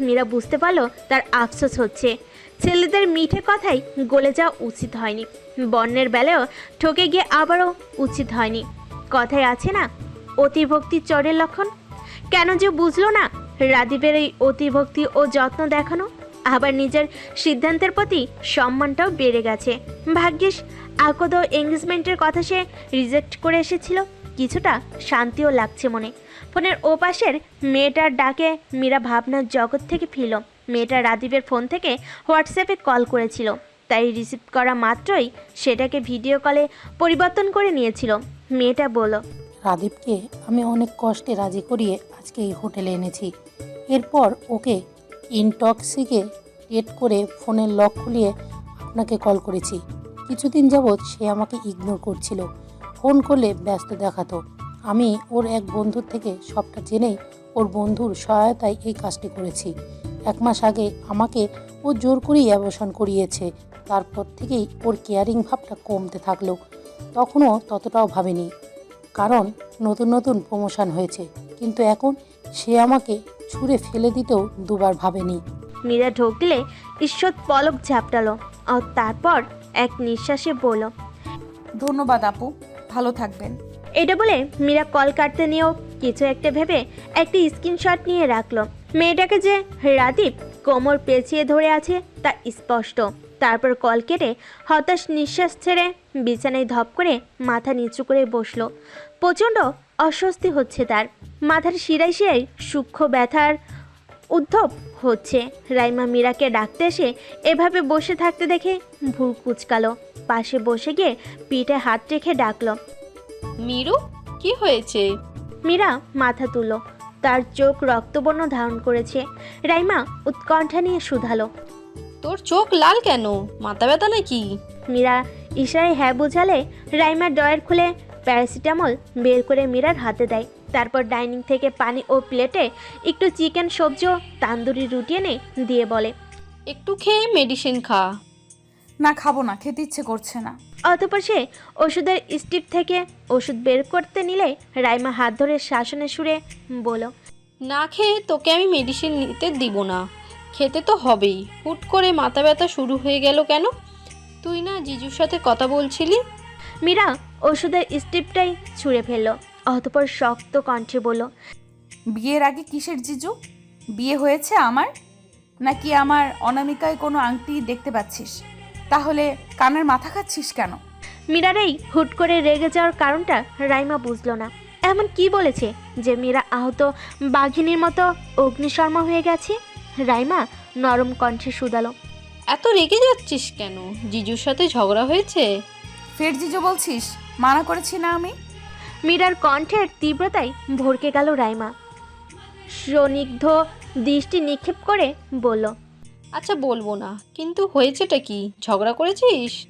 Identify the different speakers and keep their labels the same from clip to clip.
Speaker 1: মীরা বুঝতে পারল তার আফসোস হচ্ছে। ছেলেদের মিঠে কথাই গলে যাওয়া উচিত হয়নি। বন্যের বেলায়ও ঠকে গিয়ে আবারও উচিত হয়নি। কথায় আছে না অতিভক্তি চরের লক্ষণ? কেন যে বুঝলো না রাদীপের এই অতিভক্তি ও যত্ন দেখানো? আবার নিজের সিদ্ধান্তের প্রতি সম্মানটাও বেড়ে গেছে। ভাগ্যিস, আকদ এঙ্গেজমেন্টের কথা সে রিজেক্ট করে এসেছিল। কিছুটা শান্তিও লাগছে মনে। ফোনের ওপাশের মেয়েটার ডাকে মীরা ভাবনার জগৎ থেকে ফিরল। মেয়েটা রাদীপের ফোন থেকে হোয়াটসঅ্যাপে কল করেছিল। তাই রিসিভ করা মাত্রই সেটাকে ভিডিও কলে পরিবর্তন করে নিয়েছিল। মেয়েটা বলল
Speaker 2: রাদীপকে আমি অনেক কষ্টে রাজি করিয়ে আজকে এই হোটেলে এনেছি। এরপর ওকে ইনটক্সিকে টেট করে ফোনের লক খুলিয়ে আপনাকে কল করেছি। কিছুদিন যাবৎ সে আমাকে ইগনোর করছিল। ফোন করলে ব্যস্ত দেখাতো। আমি ওর এক বন্ধুর থেকে সবটা জেনেই ওর বন্ধুর সহায়তায় এই কাজটি করেছি। এক মাস আগে আমাকে ও জোর করেই অ্যাবর্শন করিয়েছে। তারপর থেকেই ওর কেয়ারিং ভাবটা কমতে থাকল। তখনও ততটাও ভাবেনি। কারণ নতুন নতুন প্রমোশন হয়েছে। কিন্তু এখন সে আমাকে ছুঁড়ে ফেলে দিতেও দুবার ভাবেনি।
Speaker 1: মীরা ঢোক দিলে ঈশ্বর পলক ঝাপটালো। আর তারপর এক নিঃশ্বাসে বলল
Speaker 3: ধন্যবাদ আপু। ভালো থাকবেন।
Speaker 1: এটা বলে মীরা কল কাটতে নিয়েও কিছু একটা ভেবে একটি স্ক্রিনশট নিয়ে রাখল। মেয়েটাকে যে রাদীপ কোমর পেঁচিয়ে ধরে আছে তা স্পষ্ট। তারপর কল কেটে হতাশ নিঃশ্বাস ছেড়ে বিছানায় ধপ করে মাথা নিচু করে বসল। প্রচণ্ড অস্বস্তি হচ্ছে তার। মাথার শিরায় শিরায় সূক্ষ্ম ব্যথার উদ্ধব হচ্ছে। রাইমা মীরাকে ডাকতে এসে এভাবে বসে থাকতে দেখে ভুল কুচকালো। পাশে বসে গিয়ে পিঠে হাত রেখে ডাকলো।
Speaker 4: মিরু কি হয়েছে?
Speaker 1: মীরা মাথা তুলো। তার চোখ রক্তবর্ণ ধারণ করেছে। রাইমা উৎকণ্ঠা নিয়ে শুধালো।
Speaker 4: তোর চোখ লাল কেন? মাথা ব্যথা নাকি?
Speaker 1: মীরা ইশারায় হ্যাঁ বোঝালে রাইমা ডয়ার খুলে প্যারাসিটামল বের করে মীরার হাতে দেয়। তারপর ডাইনিং থেকে পানি ও প্লেটে একটু চিকেন সবজি ও তান্দুরি রুটি এনে দিয়ে বলে
Speaker 4: একটু খেয়ে মেডিসিন খা।
Speaker 3: না খাব না খেতে ইচ্ছে করছে না।
Speaker 1: অতপর সে ওষুধের স্টিপ থেকে ওষুধ বের করতে নিলে রাইমা হাত ধরে শাসনে সুরে বলো
Speaker 4: না খেয়ে তোকে আমি মেডিসিন নিতে দিব না। খেতে তো হবেই। হুট করে মাথা ব্যথা শুরু হয়ে গেল কেন? তুই না জিজুর সাথে কথা বলছিলি?
Speaker 1: মীরা ওষুধের স্টিপটাই ছুঁড়ে ফেলল। অতপর শক্ত কণ্ঠে বলল
Speaker 3: বিয়ের আগে কিসের জিজু? বিয়ে হয়েছে আমার? নাকি আমার অনামিকায় কোনো আংটি দেখতে পাচ্ছিস? তাহলে কানের মাথা খাচ্ছিস কেন?
Speaker 1: মীরার এই হুট করে রেগে যাওয়ার কারণটা রাইমা বুঝলো না। এমন কি বলেছে যে মীরা আহত বাঘিনীর মতো অগ্নিশর্মা হয়ে গেছে? রাইমা নরম কণ্ঠে শুধালো।
Speaker 4: এত রেগে যাচ্ছিস কেন? জিজুর সাথে ঝগড়া হয়েছে?
Speaker 3: ফের জিজু বলছিস মানা করেছি না আমি?
Speaker 1: মীরার কণ্ঠের তীব্রতায় ভরকে গেল রাইমা। সনিগ্ধ দৃষ্টি নিক্ষেপ করে বলল
Speaker 4: আচ্ছা বলব না। কিন্তু হয়েছেটা কি? ঝগড়া করেছিস?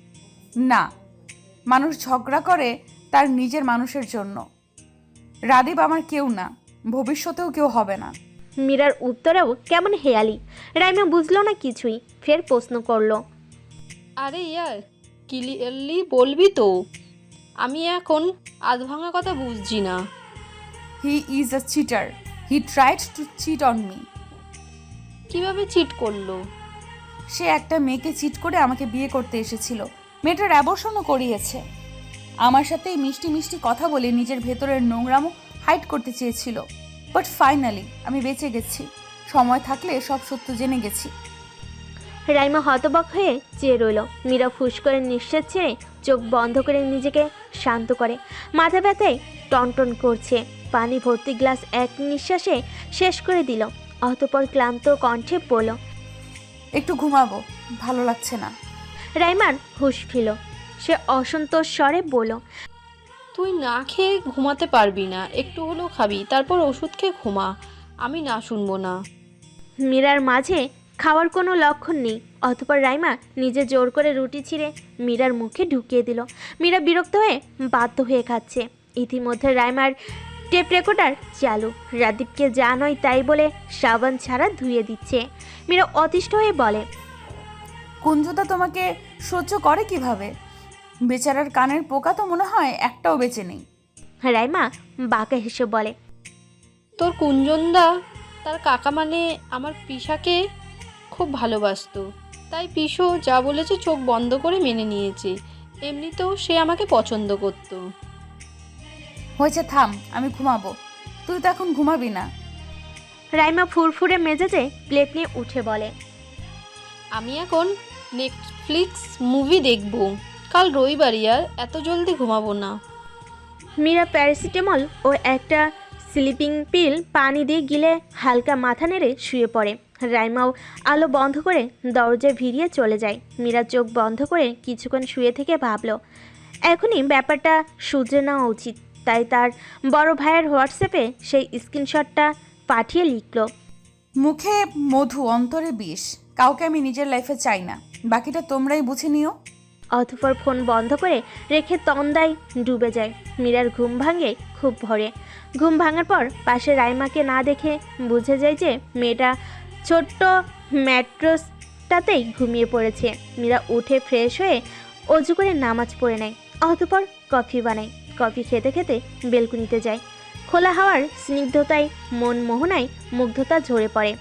Speaker 3: না। মানুষ ঝগড়া করে তার নিজের মানুষের জন্য। রাদীপ আমার কেউ না। ভবিষ্যতেও কেউ হবে না।
Speaker 1: মীরার উত্তরেও কেমন হেয়ালি। রাইমা বুঝলো না কিছুই। ফের প্রশ্ন করল।
Speaker 4: আরে ইয়ার ক্লিয়ারলি বলবি তো। আমি এখন আধ ভাঙা কথা বুঝছি না।
Speaker 3: He is a cheater he tried to cheat on me
Speaker 4: কীভাবে চিট করল?
Speaker 3: সে একটা মেয়েকে চিট করে আমাকে বিয়ে করতে এসেছিল। মেয়েটার অ্যাবর্শনও করিয়েছে। আমার সাথে মিষ্টি মিষ্টি কথা বলে নিজের ভেতরের নোংরামো হাইড করতে চেয়েছিল। বাট ফাইনালি আমি বেঁচে গেছি। সময় থাকলে সব সত্য জেনে গেছি।
Speaker 1: রাইমা হতবাক হয়ে চেয়ে রইল। মীরা ফুস করে নিঃশ্বাস ছেড়ে চোখ বন্ধ করে নিজেকে শান্ত করে। মাথা ব্যথায় টনটন করছে। পানি ভর্তি গ্লাস এক নিঃশ্বাসে শেষ করে দিল। অতপর ক্লান্ত কণ্ঠে বলল
Speaker 3: একটু ঘুমাবো ভালো লাগছে না।
Speaker 1: রাইমার হুশ ফিল সে অসন্তোষ স্বরে বলল
Speaker 4: তুই না খেয়ে ঘুমাতে পারবি না একটু হলেও খাবি তারপর ওষুধ খেয়ে ঘুমা আমি না শুনব না।
Speaker 1: মীরার মাঝে খাওয়ার কোনো লক্ষণ নেই অতপর রাইমা নিজে জোর করে রুটি ছিঁড়ে মীরার মুখে ঢুকিয়ে দিল। মীরা বিরক্ত হয়ে বাধ্য হয়ে খাচ্ছে। ইতিমধ্যে রাইমার টেপ রেকর্ডার চালু। রাদীপকে যা নয় তাই বলে সাবান ছাড়া ধুয়ে দিচ্ছে। মীরা অতিষ্ঠ হয়ে বলে
Speaker 3: কুঞ্জদা তোমাকে সহ্য করে কীভাবে? বেচারার কানের পোকা তো মনে হয় একটাও বেঁচে নেই।
Speaker 1: রাইমা বাঁকা হেসে বলে
Speaker 4: তোর কুঞ্জনদা তার কাকা মানে আমার পিসাকে খুব ভালোবাসতো। তাই পিসো যা বলেছে চোখ বন্ধ করে মেনে নিয়েছে। এমনিতেও সে আমাকে পছন্দ করতো।
Speaker 3: হয়েছে থাম আমি ঘুমাবো। তুই তো এখন ঘুমাবি না।
Speaker 1: রাইমা ফুরফুরে মেজাজে প্লেট নিয়ে উঠে বলে
Speaker 4: আমি এখন নেটফ্লিক্স মুভি দেখব। কাল রবিবার আর এত জলদি ঘুমাবো না।
Speaker 1: মীরা প্যারাসিটামল ও একটা স্লিপিং পিল পানি দিয়ে গিলে হালকা মাথা নেড়ে শুয়ে পড়ে। রাইমাও আলো বন্ধ করে দরজায় ভিড়িয়ে চলে যায়। মীরা চোখ বন্ধ করে কিছুক্ষণ শুয়ে থেকে ভাবলো এখনই ব্যাপারটা শুধরে নেওয়া উচিত। তাই তার বড় ভাইয়ের হোয়াটসঅ্যাপে সেই স্ক্রিনশটটা পাঠিয়ে লিখলো।
Speaker 3: মুখে মধু অন্তরে বিষ কাউকে আমি নিজের লাইফে চাই না। বাকিটা তোমরাই বুঝে নিও।
Speaker 1: অথপর ফোন বন্ধ করে রেখে তন্দায় ডুবে যায়। মীরার ঘুম ভাঙে খুব ভরে। ঘুম ভাঙার পর পাশে রাইমাকে না দেখে বুঝে যায় যে মেয়েটা ছোট্ট ম্যাট্রোসটাতেই ঘুমিয়ে পড়েছে। মীরা উঠে ফ্রেশ হয়ে অজু করে নামাজ পড়ে নেয় অতঃপর কফি বানায়। কফি খেতে খেতে বেলকুনিতে যায়। খোলা হাওয়ার স্নিগ্ধতায়, মন মোহনায় মুগ্ধতা ঝরে পড়ে।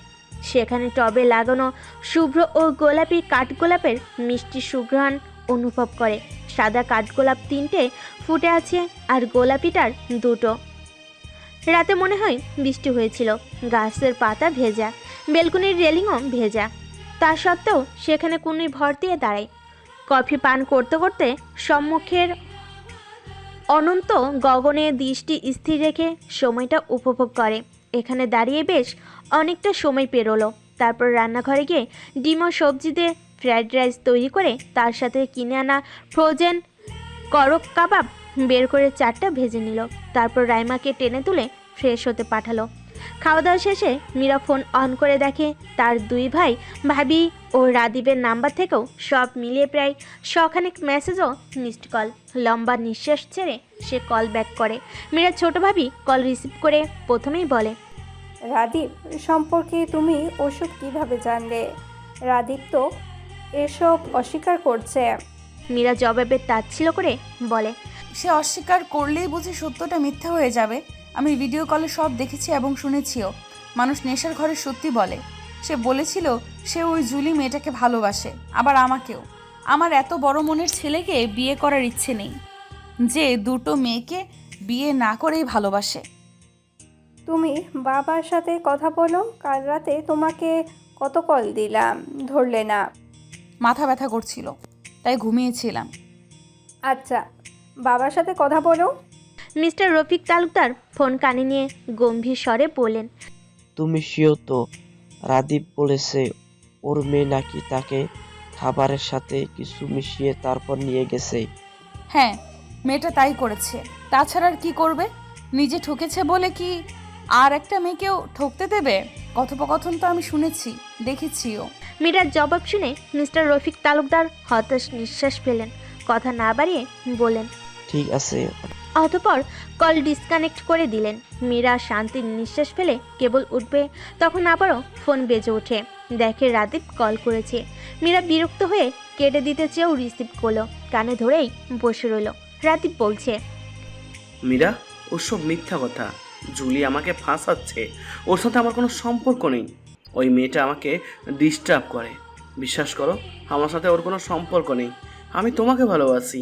Speaker 1: সেখানে টবে লাগানো শুভ্র ও গোলাপি কাঠগোলাপের মিষ্টি সুঘ্রাণ অনুভব করে। সাদা কাঠগোলাপ তিনটে ফুটে আছে আর গোলাপিটার দুটো। রাতে মনে হয় বৃষ্টি হয়েছিল, গাছের পাতা ভেজা, বেলকুনির রেলিংও ভেজা। তা সত্ত্বেও সেখানে কুনুই ভর দিয়ে দাঁড়ায়। কফি পান করতে করতে সম্মুখের অনন্ত গগনে দৃষ্টি স্থির রেখে সময়টা উপভোগ করে। এখানে দাঁড়িয়ে বেশ অনেকটা সময় পেরোলো। তারপর রান্নাঘরে গিয়ে ডিম ও সবজি দিয়ে ফ্রায়েড রাইস তৈরি করে তার সাথে কিনে আনা ফ্রোজেন করক কাবাব বের করে চারটা ভেজে নিল। তারপর রাইমাকে টেনে তুলে ফ্রেশ হতে পাঠালো। খাওয়া দাওয়া শেষে মীরা ফোন অন করে দেখে তার দুই ভাই ভাবি ও রাদীপের নাম্বার থেকেও সব মিলিয়ে প্রায় শখানেক মেসেজও মিসড কল লম্বা নিঃশ্বাস ছেড়ে সে কল ব্যাক করে। মীরা ছোট ভাবি কল রিসিভ করে প্রথমেই বলে
Speaker 5: রাদীপ সম্পর্কে তুমি ওসব কীভাবে জানলে? রাদীপ তো এসব অস্বীকার করছে।
Speaker 1: মীরা জবাবে তাচ্ছিল করে বলে
Speaker 3: সে অস্বীকার করলেই বুঝি সত্যটা মিথ্যা হয়ে যাবে। আমি ভিডিও কলে সব দেখেছি এবং শুনেছিও। মানুষ নেশার ঘরে সত্যি বলে। সে বলেছিল সে ওই জুলি মেয়েটাকে ভালোবাসে আবার আমাকেও। আমার এত বড় মনের ছেলেকে বিয়ে করার ইচ্ছে নেই যে দুটো মেয়েকে বিয়ে না করেই ভালোবাসে।
Speaker 5: তুমি বাবার সাথে কথা বলো কাল রাতে তোমাকে কত কল দিলাম ধরলে না।
Speaker 3: মাথা ব্যথা করছিল তাই ঘুমিয়েছিলাম।
Speaker 5: আচ্ছা বাবার সাথে কথা বলো।
Speaker 1: মিস্টার রফিক তালুকদার ফোন কানে নিয়ে গম্ভীর স্বরে বললেন
Speaker 6: তুমি শিও তো। রাদীপ বলেছে ওর মেয়ে নাকি তাকে খাবারের সাথে কিছু মিশিয়ে তারপর নিয়ে গেছে।
Speaker 3: হ্যাঁ মেয়েটা তাই করেছে। তাছাড়া আর কি করবে? নিজে ঠকেছে বলে কি আর একটা মেয়েকেও ঠকতে দেবে? কথোপকথন তো আমি শুনেছি দেখেছিও
Speaker 1: মীরার জবাব শুনে মিস্টার রফিক তালুকদার হতাশ নিঃশ্বাস ফেলেন কথা না বাড়িয়ে বলেন
Speaker 6: ঠিক আছে
Speaker 1: অতপর কল ডিসকানেক্ট করে দিলেন। মীরা শান্তির নিঃশ্বাস ফেলে কেবল উঠবে তখন আবারও ফোন বেজে ওঠে। দেখে রাদীপ কল করেছে। মীরা বিরক্ত হয়ে কেটে দিতে চেয়েও রিসিভ করল কানে ধরেই বসে রইল। রাদীপ বলছে
Speaker 7: মীরা ওসব মিথ্যা কথা। জুলি আমাকে ফাঁসাচ্ছে। ওর সাথে আমার কোনো সম্পর্ক নেই। ওই মেয়েটা আমাকে ডিস্টার্ব করে। বিশ্বাস করো আমার সাথে ওর কোনো সম্পর্ক নেই। আমি তোমাকে ভালোবাসি।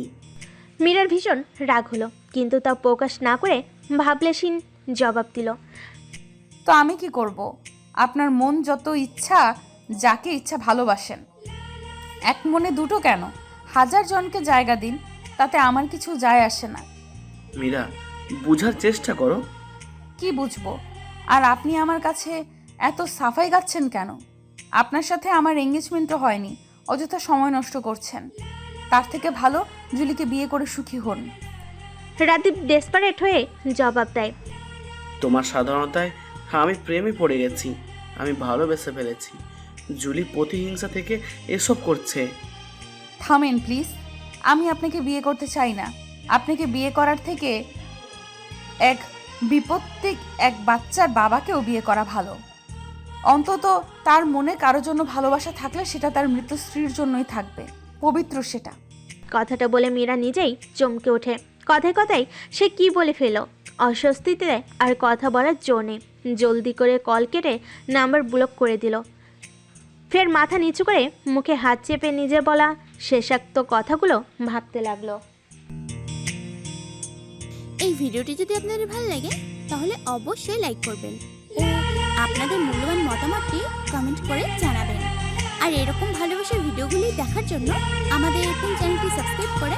Speaker 1: মীরার ভীষণ রাগ হলো। কিন্তু তা প্রকাশ না করে ভাবলেশীন জবাব দিল।
Speaker 3: তো আমি কি করব? আপনার মন যত ইচ্ছা যাকে ইচ্ছা ভালোবাসেন। এক মনে দুটো কেন? হাজার জনকে জায়গা দিন তাতে আমার কিছু যায় আসে না।
Speaker 7: মীরা বোঝার চেষ্টা করো।
Speaker 3: কি বুঝব? আর আপনি আমার কাছে এত সাফাই গাচ্ছেন কেন? আপনার সাথে আমার এঙ্গেজমেন্টও হয়নি অযথা সময় নষ্ট করছেন। তার থেকে ভালো জুলিকে বিয়ে করে সুখী হন।
Speaker 1: রাদীপ ডেসপারেট হয়ে জবাব দেয়।
Speaker 7: তোমার সাধারণতায় আমি প্রেমে পড়ে গেছি আমি ভালোবেসে ফেলেছি। জুলি প্রতিহিংসা থেকে এসব করছে।
Speaker 3: থামেন প্লিজ আমি আপনাকে বিয়ে করতে চাই না। আপনাকে বিয়ে করার থেকে এক বিপত্তিক এক বাচ্চার বাবাকেও বিয়ে করা ভালো। অন্তত তার মনে কারও জন্য ভালোবাসা থাকলে সেটা তার মৃত স্ত্রীর জন্যই থাকবে পবিত্র সেটা।
Speaker 1: কথাটা বলে মীরা নিজেই চমকে ওঠে। কথায় কথায় সে কি বলে ফেল অস্বস্তিতে আর কথা বলার জো জলদি করে কল কেটে নাম্বার ব্লক করে দিল। ফের মাথা নিচু করে মুখে হাত চেপে নিজে বলা শেষাক্ত কথাগুলো ভাবতে লাগল।
Speaker 8: এই ভিডিওটি যদি আপনাদের ভালো লাগে, তাহলে অবশ্যই লাইক করবেন। আপনাদের মূল্যবান মতামতটি কমেন্ট করে জানাবেন। আর এরকম ভালোবাসার ভিডিওগুলি দেখার জন্য আমাদের এখন চ্যানেলটি সাবস্ক্রাইব করে